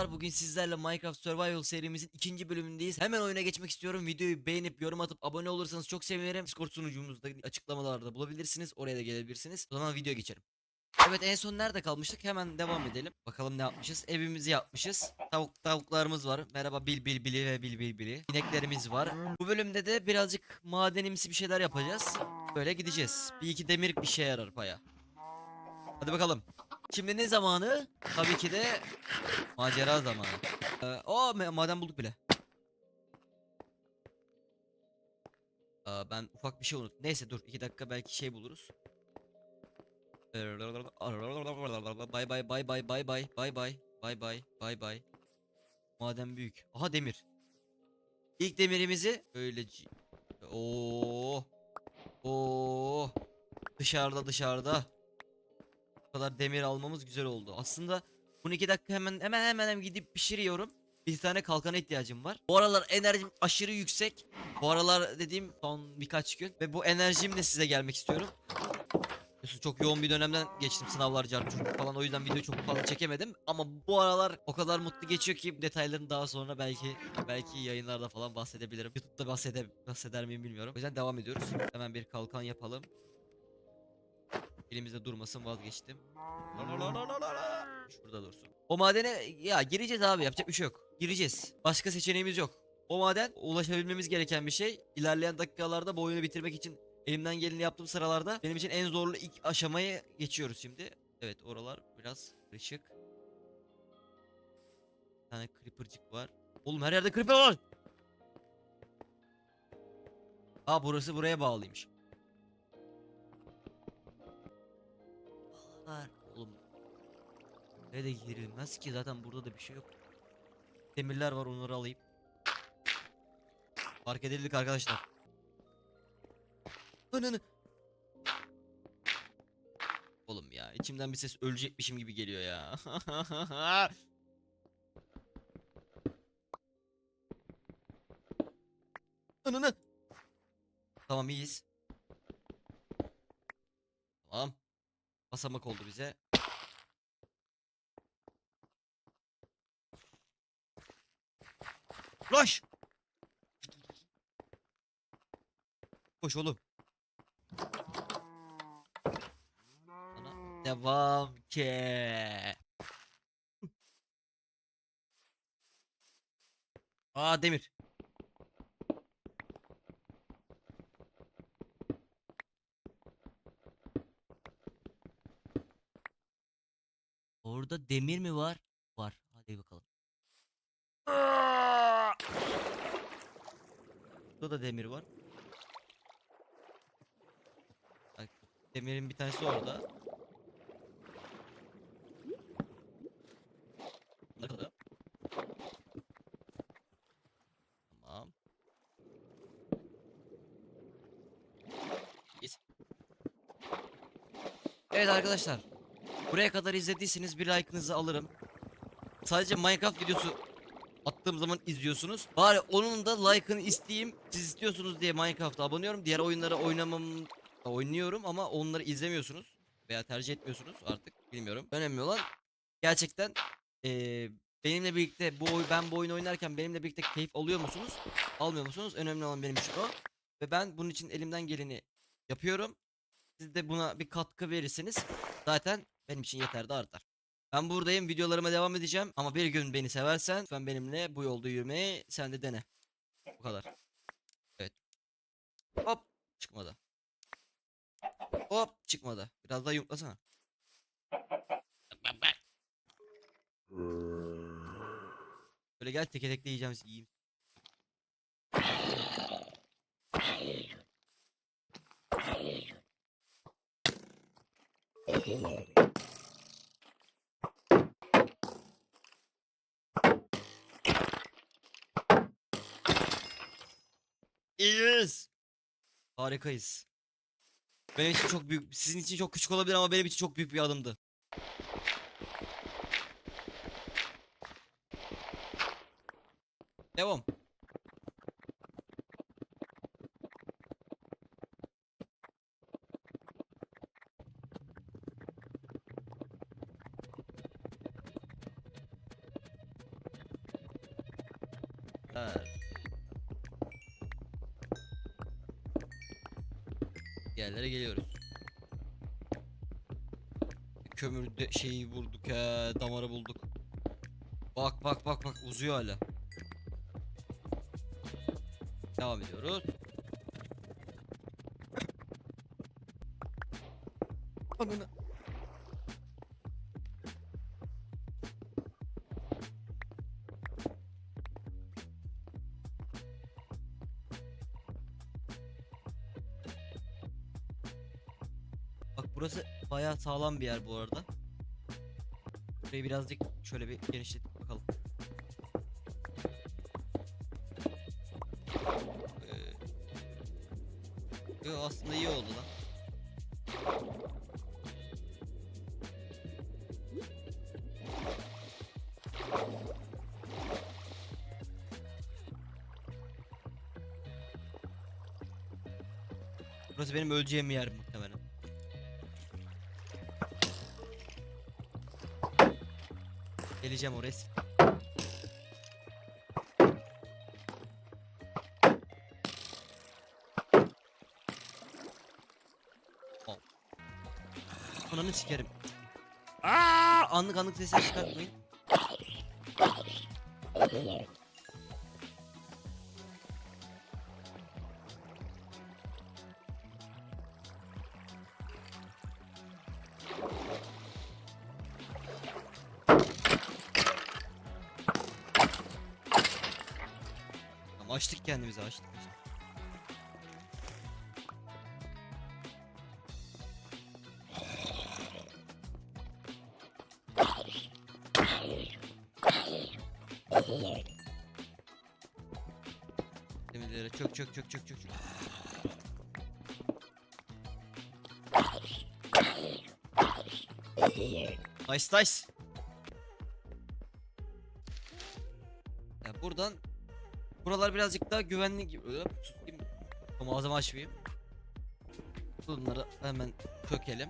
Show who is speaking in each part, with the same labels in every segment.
Speaker 1: dostlar bugün sizlerle Minecraft Survival serimizin ikinci bölümündeyiz. Hemen oyuna geçmek istiyorum. Videoyu beğenip yorum atıp abone olursanız çok sevinirim. Discord sunucumuzda açıklamalarda bulabilirsiniz. Oraya da gelebilirsiniz. O zaman videoya geçelim. Evet en son nerede kalmıştık? Hemen devam edelim. Bakalım ne yapmışız? Evimizi yapmışız. Tavuk tavuklarımız var. Merhaba bil bil bili ve bil bil bili. İneklerimiz var. Bu bölümde de birazcık madenimsi bir şeyler yapacağız. Böyle gideceğiz. Bir iki demir bir şey yarar paya. Hadi bakalım. Şimdi ne zamanı? Tabii ki de macera zamanı. Ee, o ma- maden bulduk bile. Aa, ben ufak bir şey unuttum. Neyse dur iki dakika belki şey buluruz. Bay bay bay bay bay bay bay bay bay bay bay bay. Maden büyük. Aha demir. İlk demirimizi öyle Oo. Oo. Dışarıda dışarıda. Kadar demir almamız güzel oldu. Aslında 12 dakika hemen hemen hemen hemen gidip pişiriyorum. Bir tane kalkana ihtiyacım var. Bu aralar enerjim aşırı yüksek. Bu aralar dediğim son birkaç gün. Ve bu enerjimle size gelmek istiyorum. Çok yoğun bir dönemden geçtim sınavlar carçurt falan o yüzden video çok fazla çekemedim ama bu aralar o kadar mutlu geçiyor ki detaylarını daha sonra belki belki yayınlarda falan bahsedebilirim. YouTube'da bahsede, bahseder miyim bilmiyorum. O yüzden devam ediyoruz. Hemen bir kalkan yapalım. Elimizde durmasın vazgeçtim. Şurada dursun. O madene ya gireceğiz abi yapacak bir şey yok. Gireceğiz. Başka seçeneğimiz yok. O maden ulaşabilmemiz gereken bir şey. İlerleyen dakikalarda bu oyunu bitirmek için elimden geleni yaptığım sıralarda benim için en zorlu ilk aşamayı geçiyoruz şimdi. Evet oralar biraz ışık. Bir tane creeper'cık var. Oğlum her yerde creeper var. Aa burası buraya bağlıymış. Var oğlum. Buraya da girilmez ki zaten burada da bir şey yok. Demirler var onları alayım. Fark edildik arkadaşlar. Ananı. Oğlum ya içimden bir ses ölecekmişim gibi geliyor ya. Ananı. Tamam iyiyiz. Tamam. Basamak oldu bize. Rush! Koş oğlum. Sana devam ke. Aa demir. Orada demir mi var? Var. Hadi bakalım. Burada da demir var. Demirin bir tanesi orada. Kadar? Tamam. Evet arkadaşlar. Buraya kadar izlediyseniz bir like'ınızı alırım. Sadece Minecraft videosu attığım zaman izliyorsunuz. Bari onun da like'ını isteyeyim. Siz istiyorsunuz diye Minecraft'a abonuyorum. Diğer oyunları oynamam oynuyorum ama onları izlemiyorsunuz veya tercih etmiyorsunuz artık bilmiyorum. Önemli olan gerçekten eee, benimle birlikte bu oy- ben bu oyunu oynarken benimle birlikte keyif alıyor musunuz? Almıyor musunuz? Önemli olan benim için o. Ve ben bunun için elimden geleni yapıyorum. Siz de buna bir katkı verirseniz zaten benim için yeter de artar. Ben buradayım videolarıma devam edeceğim ama bir gün beni seversen lütfen benimle bu yolda yürümeyi sen de dene. Bu kadar. Evet. Hop çıkmadı. Hop çıkmadı. Biraz daha yumruklasana. Böyle gel teke tekle yiyeceğim yiyeyim. İyiyiz. Harikayız. Benim için çok büyük, sizin için çok küçük olabilir ama benim için çok büyük bir adımdı. Devam. Yerlere geliyoruz. Kömür de şeyi vurduk ya, damarı bulduk. Bak bak bak bak uzuyor hala. Devam ediyoruz. Ananı. Bayağı sağlam bir yer bu arada. Burayı birazcık şöyle bir genişletip bakalım. Ee, aslında iyi oldu lan. Burası benim öleceğim yer muhtemelen. Geleceğim oraya. Al. Ananı sikerim. Aa! Anlık anlık sesler çıkartmayın. Açtık kendimizi açtık. açtık. Demirlere çök çök çök çök çök. Nice nice. Buralar birazcık daha güvenli gibi. Tutayım. Ağzımı açmayayım. Bunları hemen kökelim.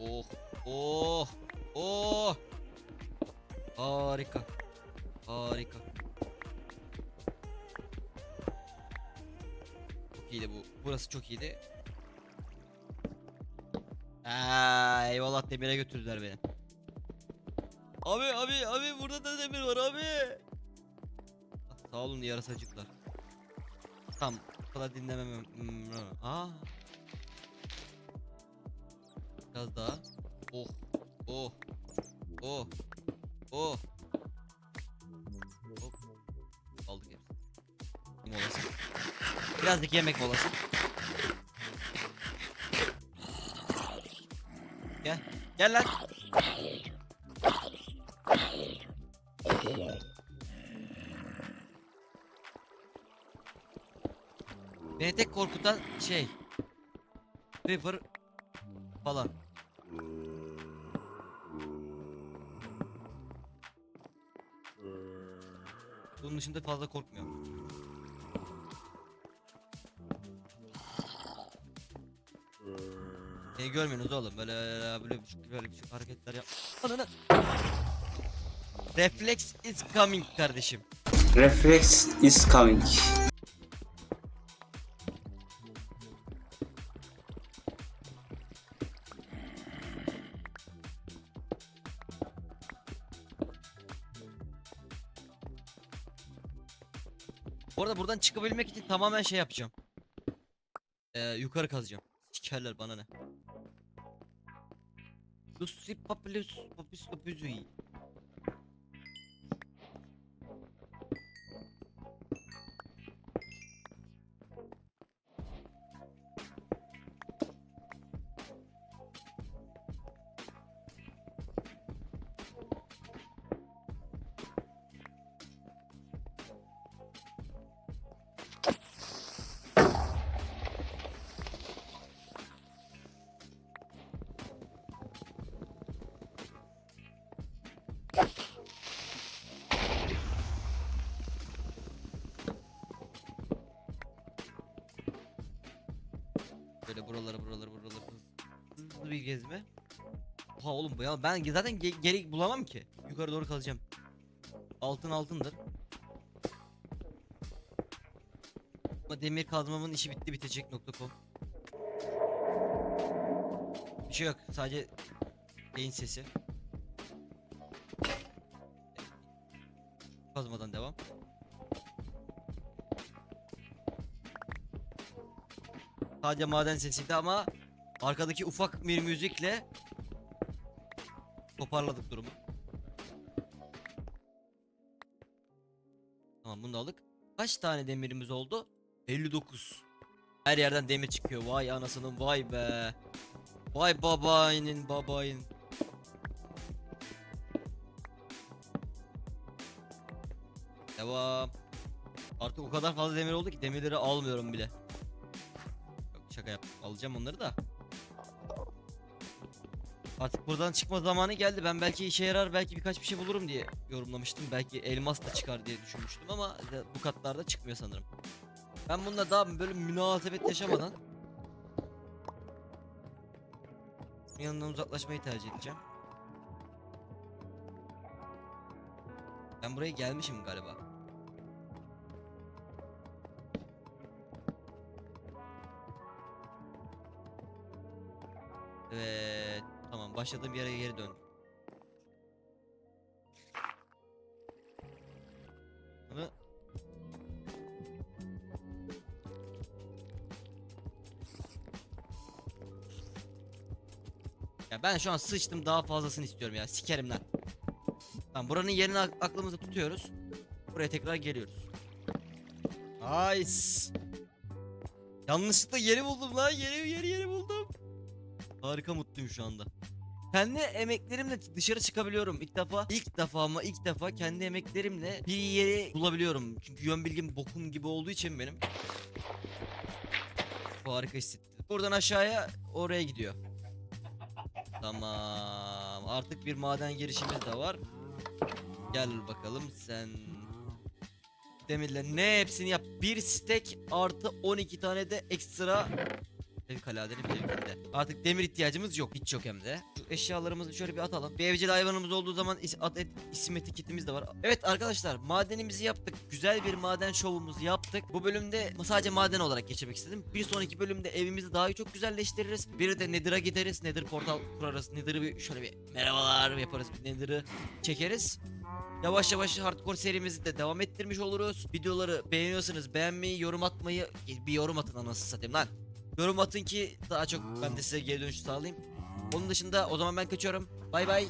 Speaker 1: Oh, oh, oh. Harika. Harika. Çok iyiydi bu. Burası çok iyiydi. Aa, eyvallah demire götürdüler beni. Abi abi abi burada da demir var abi. Ah, Sağ olun yarasacıklar. Bu kadar dinlememem. Aa. Biraz daha. Oh. Oh. Oh. Oh. Hop. Aldık hepsini. Molası. Birazcık yemek molası. Gel. Gel lan. Beni tek korkutan şey. Creeper falan. Bunun dışında fazla korkmuyorum. Beni görmüyorsunuz oğlum böyle böyle bir böyle bir hareketler yap. Ananı. Reflex is coming kardeşim.
Speaker 2: Reflex is coming.
Speaker 1: Bu arada buradan çıkabilmek için tamamen şey yapacağım. Ee, yukarı kazacağım. Sikerler bana ne. Lucy papilus papis papizui. Böyle buraları buraları buraları hızlı, hızlı bir gezme. Oha oğlum ya ben zaten ge- geri bulamam ki. Yukarı doğru kalacağım. Altın altındır. Ama demir kazmamın işi bitti bitecek nokta.com. Bir şey yok sadece beyin sesi. Kazmadan devam. Sadece maden sesiydi ama arkadaki ufak bir müzikle toparladık durumu. Tamam bunu da aldık. Kaç tane demirimiz oldu? 59. Her yerden demir çıkıyor. Vay anasının vay be. Vay babayının babayın. Devam. Artık o kadar fazla demir oldu ki demirleri almıyorum bile. Yok şaka yaptım. Alacağım onları da. Artık buradan çıkma zamanı geldi. Ben belki işe yarar, belki birkaç bir şey bulurum diye yorumlamıştım. Belki elmas da çıkar diye düşünmüştüm ama bu katlarda çıkmıyor sanırım. Ben bununla daha böyle münasebet yaşamadan yanından uzaklaşmayı tercih edeceğim. Ben buraya gelmişim galiba. Evet. Tamam başladığım yere geri dön. Bunu Ya ben şu an sıçtım daha fazlasını istiyorum ya sikerim lan. Tamam buranın yerini ak- aklımızda tutuyoruz. Buraya tekrar geliyoruz. Nice. Yanlışlıkla yeri buldum lan yeri yeri yeri buldum. Harika mutluyum şu anda. Kendi emeklerimle dışarı çıkabiliyorum ilk defa. ilk defa ama ilk defa kendi emeklerimle bir yeri bulabiliyorum. Çünkü yön bilgim bokum gibi olduğu için benim. Harika hissettim. Buradan aşağıya oraya gidiyor. Tamam. Artık bir maden girişimiz de var. Gel bakalım sen. Demirle ne hepsini yap. Bir stek artı 12 tane de ekstra Fevkaladenin fevkinde. Artık demir ihtiyacımız yok. Hiç yok hem de. Şu eşyalarımızı şöyle bir atalım. Bir evcil hayvanımız olduğu zaman is at et, isim etiketimiz de var. Evet arkadaşlar madenimizi yaptık. Güzel bir maden şovumuzu yaptık. Bu bölümde sadece maden olarak geçirmek istedim. Bir sonraki bölümde evimizi daha çok güzelleştiririz. Bir de Nether'a gideriz. Nether portal kurarız. Nether'ı bir şöyle bir merhabalar yaparız. Bir Nether'ı çekeriz. Yavaş yavaş hardcore serimizi de devam ettirmiş oluruz. Videoları beğeniyorsanız beğenmeyi, yorum atmayı, bir yorum atın anasını satayım lan. Yorum atın ki daha çok ben de size geri dönüş sağlayayım. Onun dışında o zaman ben kaçıyorum. Bay bay.